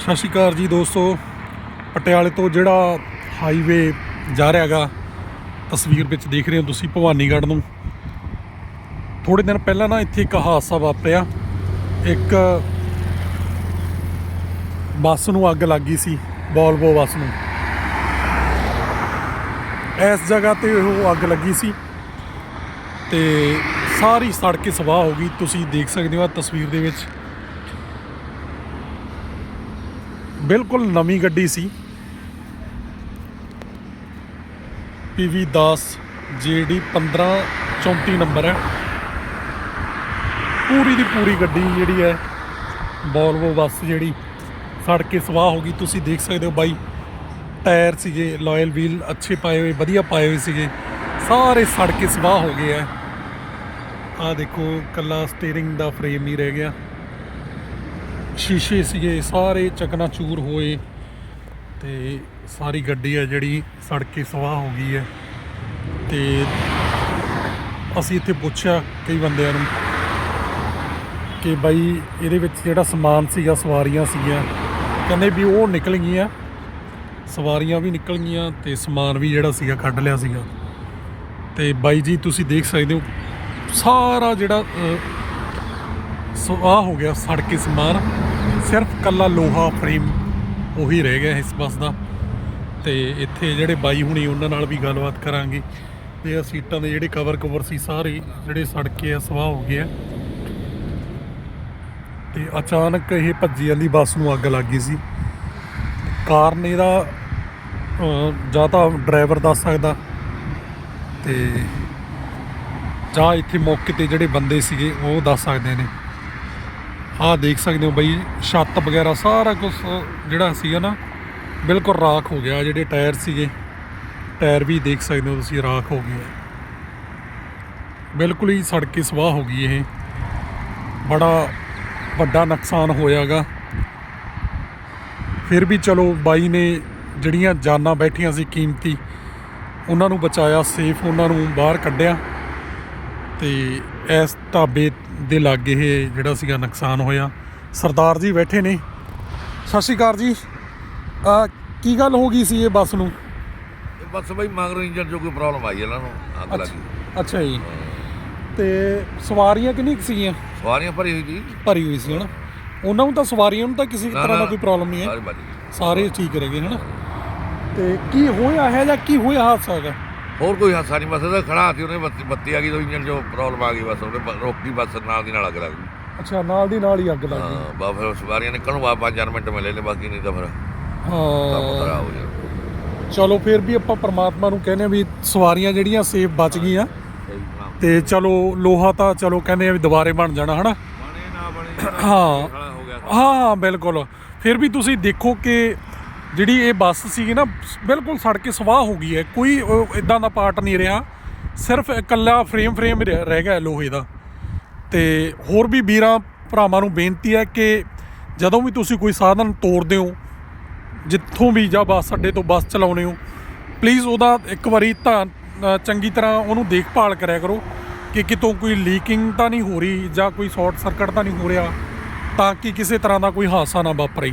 ਸਤਿ ਸ਼੍ਰੀ ਅਕਾਲ ਜੀ ਦੋਸਤੋ। ਪਟਿਆਲੇ ਤੋਂ ਜਿਹੜਾ ਹਾਈਵੇ ਜਾ ਰਿਹਾ ਹੈਗਾ, ਤਸਵੀਰ ਵਿੱਚ ਦੇਖ ਰਹੇ ਹੋ ਤੁਸੀਂ ਭਵਾਨੀਗੜ੍ਹ ਨੂੰ। ਥੋੜੇ ਦਿਨ ਪਹਿਲਾਂ ਨਾ ਇੱਥੇ ਇੱਕ ਹਾਦਸਾ ਵਾਪਰਿਆ। ਇੱਕ ਬੱਸ ਨੂੰ ਅੱਗ ਲੱਗੀ ਸੀ ਵੋਲਵੋ ਬੱਸ ਨੂੰ। ਇਸ ਜਗ੍ਹਾ ਤੇ ਉਹ ਅੱਗ ਲੱਗੀ ਸੀ। ਤੇ ਸਾਰੀ ਸੜ ਕੇ ਸਵਾਹ ਹੋ ਗਈ। ਤੁਸੀਂ ਦੇਖ ਸਕਦੇ ਹੋ ਤਸਵੀਰ ਦੇ ਵਿੱਚ। ਬਿਲਕੁਲ ਨਵੀਂ ਗੱਡੀ ਸੀ। PV 10 JD 1534 ਨੰਬਰ ਹੈ। ਪੂਰੀ ਦੀ ਪੂਰੀ ਗੱਡੀ ਜਿਹੜੀ ਹੈ ਬੋਲਵੋ ਬੱਸ ਜਿਹੜੀ ਸੜ ਕੇ ਸਵਾਹ ਹੋ ਗਈ। ਤੁਸੀਂ ਦੇਖ ਸਕਦੇ ਹੋ ਬਾਈ, ਟਾਇਰ ਸੀਗੇ ਲਾਇਲ ਵੀਲ ਅੱਛੇ ਪਾਏ ਹੋਏ, ਵਧੀਆ ਪਾਏ ਹੋਏ ਸੀਗੇ। ਸਾਰੇ ਸੜ ਕੇ ਸਵਾਹ ਹੋ ਗਏ ਆ ਆ ਦੇਖੋ, ਕੱਲਾ ਸਟੀਅਰਿੰਗ ਦਾ ਫਰੇਮ ਹੀ ਰਹਿ ਗਿਆ। ਸ਼ੀਸ਼ੇ ਸੀਗੇ, ਸਾਰੇ ਚਕਨਾਚੂਰ ਹੋਏ ਤੇ ਸਾਰੀ ਗੱਡੀ ਹੈ ਜਿਹੜੀ ਸੜ ਕੇ ਸਵਾਹ ਹੋ ਗਈ ਹੈ। ਤੇ ਅਸੀਂ ਇੱਥੇ ਪੁੱਛਿਆ ਕਈ ਬੰਦਿਆਂ ਨੂੰ ਕਿ ਬਾਈ ਇਹਦੇ ਵਿੱਚ ਜਿਹੜਾ ਸਮਾਨ ਸੀਗਾ, ਸਵਾਰੀਆਂ ਸੀਗੀਆਂ, ਕਹਿੰਦੇ ਵੀ ਉਹ ਨਿਕਲ ਗਈਆਂ, ਸਵਾਰੀਆਂ ਵੀ ਨਿਕਲ ਗਈਆਂ ਤੇ ਸਮਾਨ ਵੀ ਜਿਹੜਾ ਸੀਗਾ ਕੱਢ ਲਿਆ ਸੀਗਾ। ਤੇ ਬਾਈ ਜੀ, ਤੁਸੀਂ ਦੇਖ ਸਕਦੇ ਹੋ, ਸਾਰਾ ਜਿਹੜਾ ਅਹ, ਸਵਾਹ ਹੋ ਗਿਆ ਸੜ ਸਮਾਨ ਸਿਰਫ ਕੱਲਾ ਲੋਹਾ ਫਰੇਮ ਉਹੀ ਰਹਿ ਗਿਆ ਇਸ ਬੱਸ ਦਾ। ਤੇ ਇੱਥੇ ਜਿਹੜੇ ਬਾਈ ਹੁਣੀ ਉਹਨਾਂ ਨਾਲ ਵੀ ਗੱਲਬਾਤ ਕਰਾਂਗੇ। ਤੇ ਆ ਸੀਟਾਂ ਦੇ ਜਿਹੜੇ ਕਵਰ ਕਵਰ ਸੀ ਸਾਰੇ ਜਿਹੜੇ ਸੜ ਕੇ ਆ ਸਵਾਹ ਹੋ ਗਏ ਆ। ਤੇ ਅਚਾਨਕ ਇਹ ਭੱਜੀ ਜਾਂਦੀ ਬੱਸ ਨੂੰ ਅੱਗ ਲੱਗ ਗਈ ਸੀ। ਕਾਰਨ ਇਹਦਾ ਜਾਂ ਤਾਂ ਡਰਾਈਵਰ ਦੱਸ ਸਕਦਾ। ਤੇ ਜਾਂ ਇੱਥੇ ਮੌਕੇ ਤੇ ਜਿਹੜੇ ਬੰਦੇ ਸੀਗੇ ਉਹ ਦੱਸ ਸਕਦੇ ਨੇ। ਆਹ ਦੇਖ ਸਕਦੇ ਹੋ ਬਈ, ਛੱਤ ਵਗੈਰਾ ਸਾਰਾ ਕੁਝ ਜਿਹੜਾ ਸੀਗਾ ਨਾ, ਬਿਲਕੁਲ ਰਾਖ ਹੋ ਗਿਆ। ਜਿਹੜੇ ਟਾਇਰ ਸੀਗੇ, ਟਾਇਰ ਵੀ ਦੇਖ ਸਕਦੇ ਹੋ ਤੁਸੀਂ, ਰਾਖ ਹੋ ਗਏ ਬਿਲਕੁਲ ਹੀ ਸੜ ਕੇ ਸਵਾਹ ਹੋ ਗਈ ਇਹ। ਬੜਾ ਵੱਡਾ ਨੁਕਸਾਨ ਹੋਇਆਗਾ। ਫਿਰ ਵੀ ਚਲੋ, ਬਾਈ ਨੇ ਜਿਹੜੀਆਂ ਜਾਨਾਂ ਬੈਠੀਆਂ ਸੀ ਕੀਮਤੀ, ਉਹਨਾਂ ਨੂੰ ਬਚਾਇਆ, ਸੇਫ ਉਹਨਾਂ ਨੂੰ ਬਾਹਰ ਕੱਢਿਆ। ਤੇ ਇਸ ਢਾਬੇ ਦੇ ਲਾਗੇ ਇਹ ਜਿਹੜਾ ਸੀਗਾ ਨੁਕਸਾਨ ਹੋਇਆ। ਸਰਦਾਰ ਜੀ ਬੈਠੇ ਨੇ। ਸਤਿ ਸ਼੍ਰੀ ਅਕਾਲ ਜੀ। ਆ ਕੀ ਗੱਲ ਹੋ ਗਈ ਸੀ ਇਹ ਬੱਸ ਨੂੰ? ਇਹ ਬਸ ਬਈ ਮਗਰੋਂ ਇੰਜਨ 'ਚੋਂ ਕੋਈ ਪ੍ਰੋਬਲਮ ਆਈ ਇਹਨਾਂ ਨੂੰ ਅੱਗ ਲੱਗੀ ਅੱਛਾ। ਜੀ। ਤੇ ਸਵਾਰੀਆਂ ਕਿੰਨੀ ਕੁ ਸੀਗੀਆਂ? ਸਵਾਰੀਆਂ ਭਰੀ ਹੋਈ ਸੀ। ਭਰੀ ਹੋਈ ਸੀ ਹਨਾ? ਉਹਨਾਂ ਨੂੰ ਤਾਂ ਸਵਾਰੀਆਂ ਨੂੰ ਤਾਂ ਕਿਸੇ ਨਾ, ਤਰ੍ਹਾਂ ਦਾ ਨਾ, ਕੋਈ ਪ੍ਰੋਬਲਮ ਨਹੀਂ ਹੈ। ਸਾਰੇ ਬਚ ਗਏ ਸਾਰੇ ਠੀਕ ਰਹਿ ਗਏ ਹਨਾ? ਤੇ ਕੀ ਹੋਇਆ ਹੈ ਜਾਂ ਕੀ ਹੋਇਆ ਹਾਦਸਾ ਹੈਗਾ? ਹੋਰ ਕੋਈ ਹਾਸਾ ਨਹੀਂ ਬਸ ਇਹਦਾ ਖੜਾ ਸੀ ਉਹਨੇ ਬੱਤੀ ਬੱਤੀ ਆ ਗਈ ਤਾਂ ਇੰਜਨ 'ਚੋਂ ਪ੍ਰੋਬਲਮ ਆ ਗਈ ਬਸ ਉਹਨੇ ਬ- ਰੋਕੀ ਬਸ ਨਾਲ ਦੀ ਨਾਲ ਅੱਗ ਲੱਗ ਗਈ। ਅੱਛਾ ਨਾਲ ਦੀ ਨਾਲ ਹੀ ਅੱਗ ਲੱਗ ਗਈ। ਹਾਂ ਬਾ ਫਿਰ ਸਵਾਰੀਆਂ ਨਿਕਲਣ ਵਾ 5 ਮਿੰਟ ਮਿਲੇ ਨੇ ਬਾਕੀ ਨਹੀਂ ਤਾਂ ਫਿਰ ਕੰਮ ਹਾਂ। ਖਰਾਬ ਹੋ ਜਾਣਾ। ਚਲੋ ਫਿਰ ਵੀ ਆਪਾਂ ਪ੍ਰਮਾਤਮਾ ਨੂੰ ਕਹਿੰਦੇ ਆ ਵੀ ਸਵਾਰੀਆਂ ਜਿਹੜੀਆਂ ਸੇਫ ਬਚ ਗਈਆਂ। ਤੇ ਚਲੋ ਲੋਹਾ ਤਾਂ ਚਲੋ ਕਹਿੰਦੇ ਆ ਵੀ ਦੁਬਾਰੇ ਬਣ ਜਾਣਾ ਹਨਾ? ਬਣੇ ਨਾ ਬਣੇ ਹਾਂ। ਖੜਾ ਹੋ ਗਿਆ ਹਾਂ ਹਾਂ ਬਿਲਕੁਲ। ਫਿਰ ਵੀ ਤੁਸੀਂ ਦੇਖੋ ਕਿ ਜਿਹੜੀ ਇਹ ਬੱਸ ਸੀਗੀ ਨਾ, ਬਿਲਕੁਲ ਸੜ ਕੇ ਸਵਾਹ ਹੋ ਗਈ ਹੈ। ਕੋਈ ਇਦਾਂ ਦਾ ਪਾਰਟ ਨਹੀਂ ਰਿਹਾ। ਸਿਰਫ ਇਕੱਲਾ ਫਰੇਮ ਫਰੇਮ ਰਹਿ ਗਿਆ ਲੋਹੇ ਦਾ। ਤੇ ਹੋਰ ਵੀ ਵੀਰਾਂ, ਭਰਾਵਾਂ ਨੂੰ ਬੇਨਤੀ ਹੈ ਕਿ ਜਦੋਂ ਵੀ ਤੁਸੀਂ ਕੋਈ ਸਾਧਨ ਤੋੜਦੇ ਹੋ, ਜਿੱਥੋਂ ਵੀ ਜਾਂ ਬੱਸ ਅੱਡੇ ਤੋਂ ਬੱਸ ਚਲਾਉਨੇ ਹੋ ਪਲੀਜ਼ ਉਹਦਾ ਇੱਕ ਵਾਰੀ ਤਾਂ ਚੰਗੀ ਤਰ੍ਹਾਂ ਉਹਨੂੰ ਦੇਖਭਾਲ ਕਰਿਆ ਕਰੋ ਕਿ ਕਿਤੋਂ ਕੋਈ ਲੀਕਿੰਗ ਤਾਂ ਨਹੀਂ ਹੋ ਰਹੀ ਜਾਂ ਕੋਈ ਸ਼ਾਰਟ ਸਰਕਟ ਤਾਂ ਨਹੀਂ ਹੋ ਰਿਹਾ, ਤਾਂ ਕਿ ਕਿਸੇ ਤਰ੍ਹਾਂ ਦਾ ਕੋਈ ਹਾਦਸਾ ਨਾ ਵਾਪਰੇ।